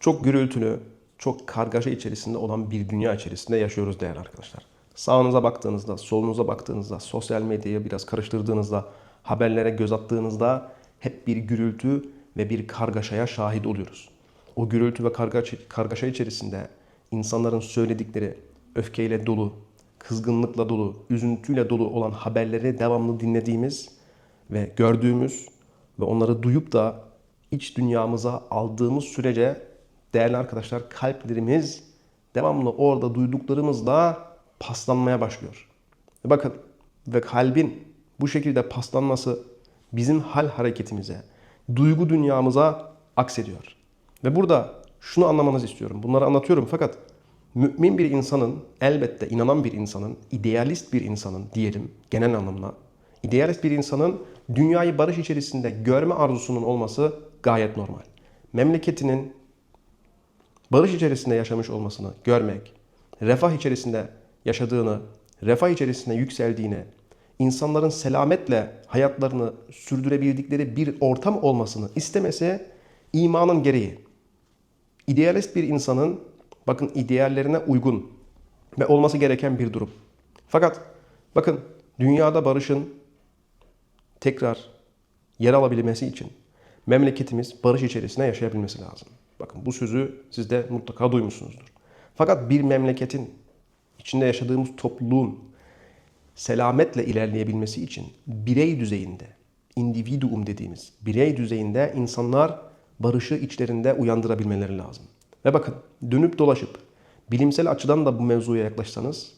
Çok gürültülü, çok kargaşa içerisinde olan bir dünya içerisinde yaşıyoruz değerli arkadaşlar. Sağınıza baktığınızda, solunuza baktığınızda, sosyal medyayı biraz karıştırdığınızda, haberlere göz attığınızda hep bir gürültü ve bir kargaşaya şahit oluyoruz. O gürültü ve kargaşa, içerisinde insanların söyledikleri öfkeyle dolu, kızgınlıkla dolu, üzüntüyle dolu olan haberleri devamlı dinlediğimiz ve gördüğümüz ve onları duyup da iç dünyamıza aldığımız sürece değerli arkadaşlar kalplerimiz devamlı orada duyduklarımızla paslanmaya başlıyor. Bakın ve kalbin bu şekilde paslanması bizim hal hareketimize, duygu dünyamıza aksediyor. Ve burada şunu anlamanızı istiyorum. Bunları anlatıyorum fakat mümin bir insanın, elbette inanan bir insanın, idealist bir insanın diyelim genel anlamda, idealist bir insanın dünyayı barış içerisinde görme arzusunun olması gayet normal. Memleketinin barış içerisinde yaşamış olmasını görmek, refah içerisinde yaşadığını, refah içerisinde yükseldiğini, insanların selametle hayatlarını sürdürebildikleri bir ortam olmasını istemesi imanın gereği. İdealist bir insanın bakın ideallerine uygun ve olması gereken bir durum. Fakat bakın dünyada barışın tekrar yer alabilmesi için memleketimiz barış içerisinde yaşayabilmesi lazım. Bakın bu sözü siz de mutlaka duymuşsunuzdur. Fakat bir memleketin içinde yaşadığımız topluluğun selametle ilerleyebilmesi için birey düzeyinde, individuum dediğimiz birey düzeyinde insanlar barışı içlerinde uyandırabilmeleri lazım. Ve bakın dönüp dolaşıp bilimsel açıdan da bu mevzuya yaklaşsanız,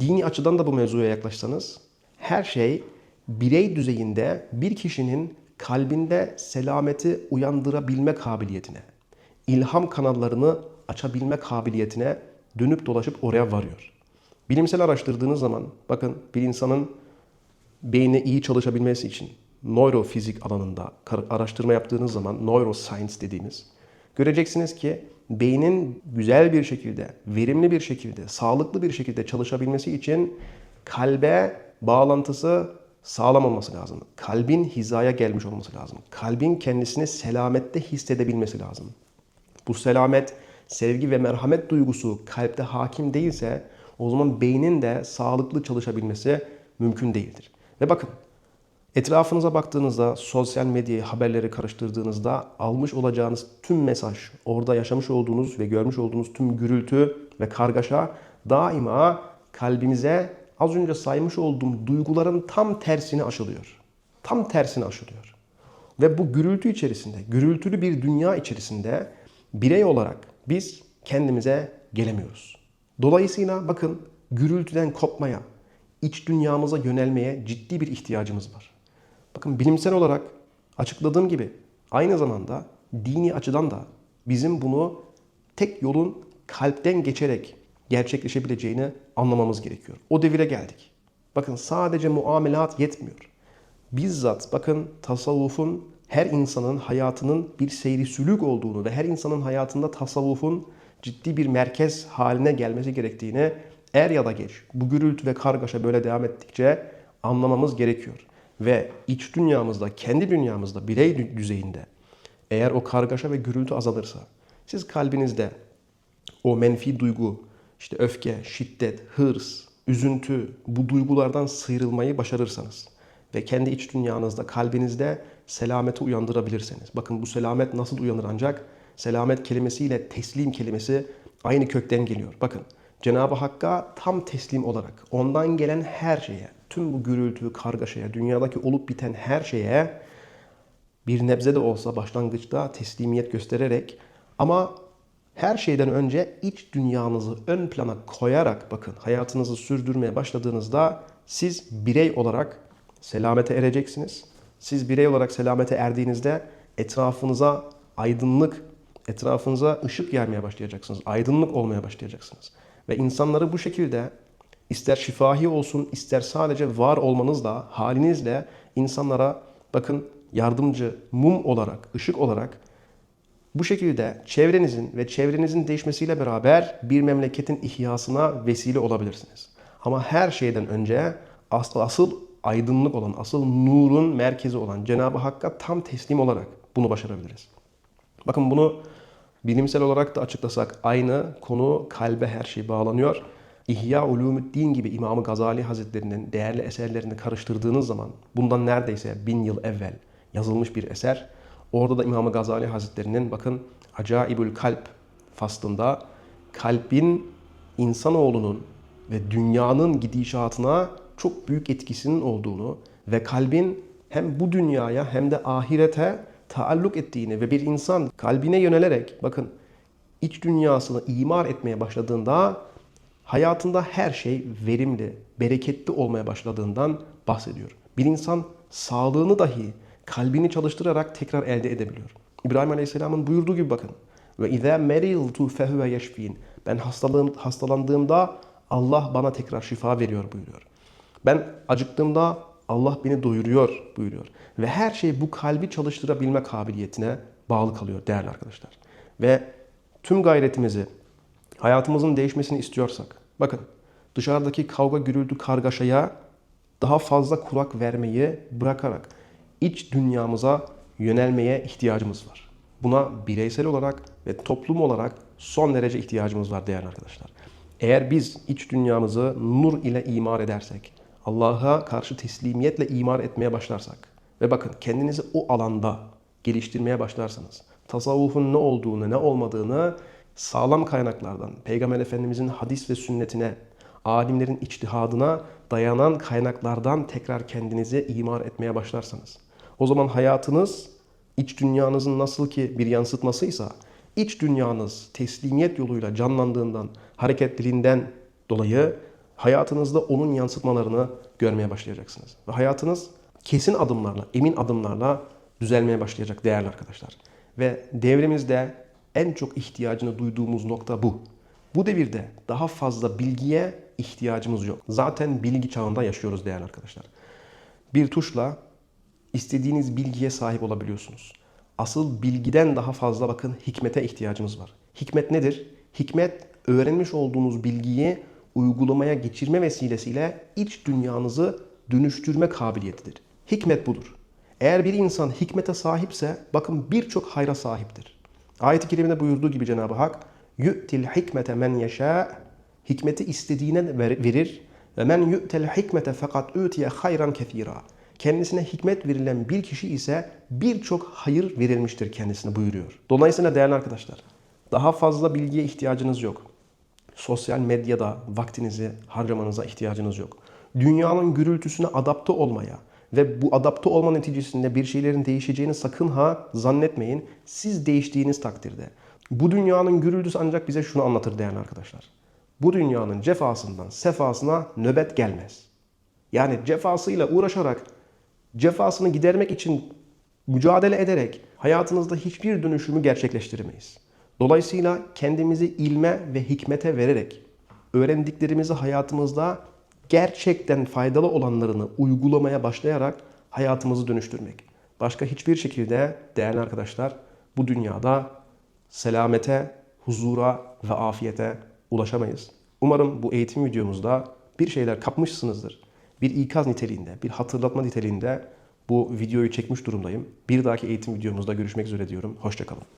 dini açıdan da bu mevzuya yaklaşsanız her şey birey düzeyinde bir kişinin kalbinde selameti uyandırabilme kabiliyetine, ilham kanallarını açabilme kabiliyetine dönüp dolaşıp oraya varıyor. Bilimsel araştırdığınız zaman bakın bir insanın beyni iyi çalışabilmesi için nörofizik alanında araştırma yaptığınız zaman neuroscience dediğimiz göreceksiniz ki beynin güzel bir şekilde, verimli bir şekilde, sağlıklı bir şekilde çalışabilmesi için kalbe bağlantısı sağlam olması lazım. Kalbin hizaya gelmiş olması lazım. Kalbin kendisini selamette hissedebilmesi lazım. Bu selamet, sevgi ve merhamet duygusu kalpte hakim değilse o zaman beynin de sağlıklı çalışabilmesi mümkün değildir. Ve bakın etrafınıza baktığınızda, sosyal medyayı, haberleri karıştırdığınızda almış olacağınız tüm mesaj, orada yaşamış olduğunuz ve görmüş olduğunuz tüm gürültü ve kargaşa daima kalbimize az önce saymış olduğum duyguların tam tersini aşılıyor. Tam tersini aşılıyor. Ve bu gürültü içerisinde, gürültülü bir dünya içerisinde birey olarak biz kendimize gelemiyoruz. Dolayısıyla bakın gürültüden kopmaya, iç dünyamıza yönelmeye ciddi bir ihtiyacımız var. Bakın bilimsel olarak açıkladığım gibi aynı zamanda dini açıdan da bizim bunu tek yolun kalpten geçerek gerçekleşebileceğini anlamamız gerekiyor. O devire geldik. Bakın sadece muamelat yetmiyor. Bizzat bakın tasavvufun her insanın hayatının bir seyri sülük olduğunu ve her insanın hayatında tasavvufun ciddi bir merkez haline gelmesi gerektiğini er ya da geç bu gürültü ve kargaşa böyle devam ettikçe anlamamız gerekiyor. Ve iç dünyamızda, kendi dünyamızda, birey düzeyinde eğer o kargaşa ve gürültü azalırsa, siz kalbinizde o menfi duygu, işte öfke, şiddet, hırs, üzüntü bu duygulardan sıyrılmayı başarırsanız ve kendi iç dünyanızda, kalbinizde selameti uyandırabilirseniz. Bakın bu selamet nasıl uyanır ancak? Selamet kelimesiyle teslim kelimesi aynı kökten geliyor. Bakın Cenab-ı Hakk'a tam teslim olarak ondan gelen her şeye, tüm bu gürültü, kargaşaya, dünyadaki olup biten her şeye bir nebze de olsa başlangıçta teslimiyet göstererek ama her şeyden önce iç dünyanızı ön plana koyarak bakın hayatınızı sürdürmeye başladığınızda siz birey olarak selamete ereceksiniz. Siz birey olarak selamete erdiğinizde etrafınıza aydınlık, etrafınıza ışık yermeye başlayacaksınız. Aydınlık olmaya başlayacaksınız. Ve insanları bu şekilde ister şifahi olsun ister sadece var olmanızla, halinizle insanlara bakın yardımcı, mum olarak, ışık olarak bu şekilde çevrenizin ve çevrenizin değişmesiyle beraber bir memleketin ihyasına vesile olabilirsiniz. Ama her şeyden önce asıl, asıl aydınlık olan, asıl nurun merkezi olan Cenab-ı Hakk'a tam teslim olarak bunu başarabiliriz. Bakın bunu Bilimsel olarak da açıklasak aynı konu kalbe her şey bağlanıyor. İhya Ulumuddin gibi İmam Gazali Hazretleri'nin değerli eserlerini karıştırdığınız zaman bundan neredeyse bin yıl evvel yazılmış bir eser. Orada da İmam Gazali Hazretleri'nin bakın Acaibül Kalp faslında kalbin insanoğlunun ve dünyanın gidişatına çok büyük etkisinin olduğunu ve kalbin hem bu dünyaya hem de ahirete taalluk ettiğini ve bir insan kalbine yönelerek bakın iç dünyasını imar etmeye başladığında hayatında her şey verimli, bereketli olmaya başladığından bahsediyor. Bir insan sağlığını dahi kalbini çalıştırarak tekrar elde edebiliyor. İbrahim Aleyhisselam'ın buyurduğu gibi bakın. Ve izâ meriltu fehuve yeşfîn. Ben hastalığım, hastalandığımda Allah bana tekrar şifa veriyor buyuruyor. Ben acıktığımda Allah beni doyuruyor buyuruyor. Ve her şey bu kalbi çalıştırabilme kabiliyetine bağlı kalıyor değerli arkadaşlar. Ve tüm gayretimizi hayatımızın değişmesini istiyorsak, bakın dışarıdaki kavga, gürültü, kargaşaya daha fazla kulak vermeyi bırakarak iç dünyamıza yönelmeye ihtiyacımız var. Buna bireysel olarak ve toplum olarak son derece ihtiyacımız var değerli arkadaşlar. Eğer biz iç dünyamızı nur ile imar edersek, Allah'a karşı teslimiyetle imar etmeye başlarsak ve bakın kendinizi o alanda geliştirmeye başlarsanız, tasavvufun ne olduğunu, ne olmadığını sağlam kaynaklardan, Peygamber Efendimizin hadis ve sünnetine, alimlerin içtihadına dayanan kaynaklardan tekrar kendinizi imar etmeye başlarsanız, o zaman hayatınız iç dünyanızın nasıl ki bir yansıtmasıysa, iç dünyanız teslimiyet yoluyla canlandığından, hareketliliğinden dolayı hayatınızda onun yansıtmalarını görmeye başlayacaksınız. Ve hayatınız kesin adımlarla, emin adımlarla düzelmeye başlayacak değerli arkadaşlar. Ve devrimizde en çok ihtiyacını duyduğumuz nokta bu. Bu devirde daha fazla bilgiye ihtiyacımız yok. Zaten bilgi çağında yaşıyoruz değerli arkadaşlar. Bir tuşla istediğiniz bilgiye sahip olabiliyorsunuz. Asıl bilgiden daha fazla bakın hikmete ihtiyacımız var. Hikmet nedir? Hikmet öğrenmiş olduğunuz bilgiyi uygulamaya geçirme vesilesiyle iç dünyanızı dönüştürme kabiliyetidir. Hikmet budur. Eğer bir insan hikmete sahipse bakın birçok hayra sahiptir. Ayet-i kerimede buyurduğu gibi Cenab-ı Hak yu'til hikmete men yeşâ hikmeti istediğine verir ve men yu'tel hikmete fakat utiye hayran kethira. Kendisine hikmet verilen bir kişi ise birçok hayır verilmiştir kendisine buyuruyor. Dolayısıyla değerli arkadaşlar daha fazla bilgiye ihtiyacınız yok. Sosyal medyada vaktinizi harcamanıza ihtiyacınız yok. Dünyanın gürültüsüne adapte olmaya ve bu adapte olma neticesinde bir şeylerin değişeceğini sakın ha zannetmeyin. Siz değiştiğiniz takdirde. Bu dünyanın gürültüsü ancak bize şunu anlatır değerli arkadaşlar. Bu dünyanın cefasından sefasına nöbet gelmez. Yani cefasıyla uğraşarak cefasını gidermek için mücadele ederek hayatınızda hiçbir dönüşümü gerçekleştiremeyiz. Dolayısıyla kendimizi ilme ve hikmete vererek öğrendiklerimizi hayatımızda gerçekten faydalı olanlarını uygulamaya başlayarak hayatımızı dönüştürmek. Başka hiçbir şekilde değerli arkadaşlar bu dünyada selamete, huzura ve afiyete ulaşamayız. Umarım bu eğitim videomuzda bir şeyler kapmışsınızdır. Bir ikaz niteliğinde, bir hatırlatma niteliğinde bu videoyu çekmiş durumdayım. Bir dahaki eğitim videomuzda görüşmek üzere diyorum. Hoşçakalın.